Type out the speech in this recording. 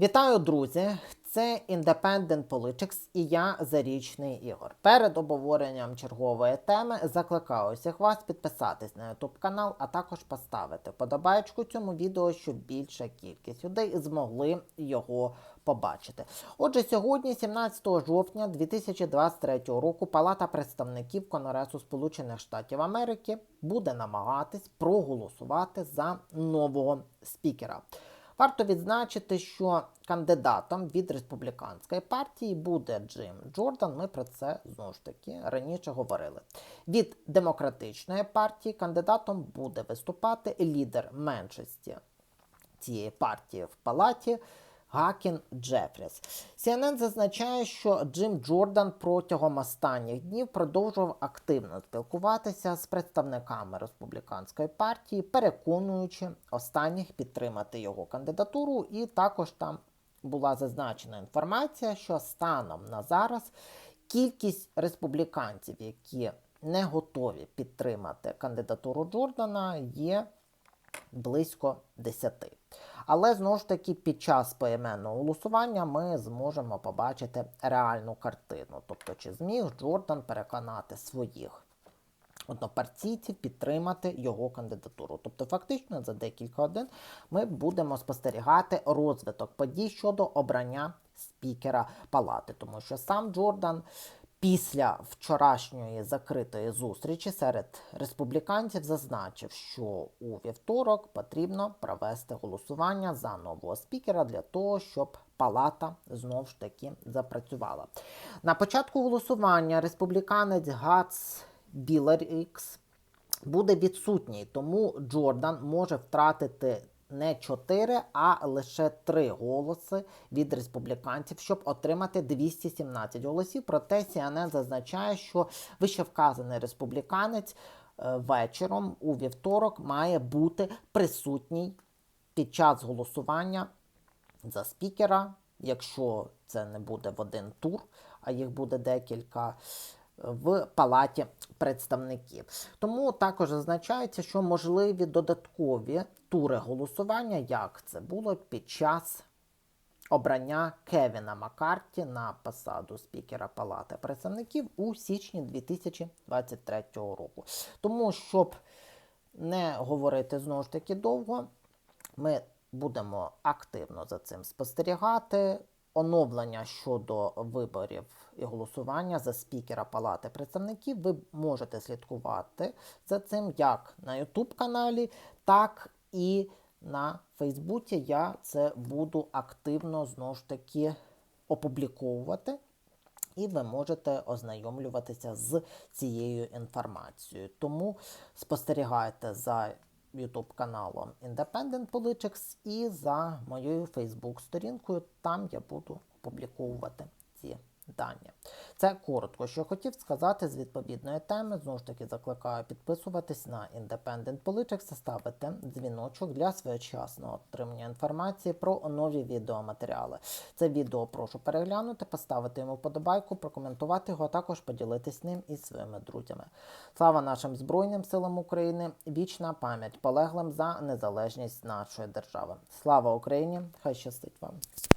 Вітаю, друзі! Це Independent Politics і я Зарічний Ігор. Перед обговоренням чергової теми закликаю всіх вас підписатись на YouTube канал, а також поставити подобаєчку цьому відео, щоб більша кількість людей змогли його побачити. Отже, сьогодні, 17 жовтня 2023 року, Палата представників Конгресу Сполучених Штатів Америки буде намагатись проголосувати за нового спікера. Варто відзначити, що кандидатом від республіканської партії буде Джим Джордан. Ми про це знову ж таки раніше говорили. Від демократичної партії кандидатом буде виступати лідер меншості цієї партії в палаті. Гакін Джефріс. CNN зазначає, що Джим Джордан протягом останніх днів продовжував активно спілкуватися з представниками республіканської партії, переконуючи останніх підтримати його кандидатуру. І також там була зазначена інформація, що станом на зараз кількість республіканців, які не готові підтримати кандидатуру Джордана, є близько 10. Але знову ж таки під час поіменного голосування ми зможемо побачити реальну картину. Тобто, чи зміг Джордан переконати своїх однопартійців підтримати його кандидатуру. Тобто, фактично, за декілька годин ми будемо спостерігати розвиток подій щодо обрання спікера палати, тому що сам Джордан. Після вчорашньої закритої зустрічі серед республіканців зазначив, що у вівторок потрібно провести голосування за нового спікера для того, щоб палата знову ж таки запрацювала. На початку голосування республіканець Гац Білерікс буде відсутній, тому Джордан може втратити не 4, а лише 3 голоси від республіканців, щоб отримати 217 голосів. Проте CNN зазначає, що вищевказаний республіканець е, вечором у вівторок має бути присутній під час голосування за спікера, якщо це не буде в один тур, а їх буде декілька. В палаті представників. Тому також зазначається, що можливі додаткові тури голосування, як це було під час обрання Кевіна Маккарті на посаду спікера Палати представників у січні 2023 року. Тому, щоб не говорити знову ж таки довго, ми будемо активно за цим спостерігати. Оновлення щодо виборів і голосування за спікера Палати представників ви можете слідкувати за цим як на YouTube каналі, так і на Фейсбуці. Я це буду активно знову ж таки опубліковувати. І ви можете ознайомлюватися з цією інформацією. Тому спостерігайте за YouTube каналом Independent Politics і за моєю Facebook сторінкою. Там я буду опубліковувати ці дані. Це коротко, що хотів сказати з відповідної теми. Знову ж таки, закликаю підписуватись на Independent Politics та ставити дзвіночок для своєчасного отримання інформації про нові відеоматеріали. Це відео прошу переглянути, поставити йому вподобайку, прокоментувати його, а також поділитись ним із своїми друзями. Слава нашим Збройним силам України! Вічна пам'ять полеглим за незалежність нашої держави. Слава Україні! Хай щастить вам!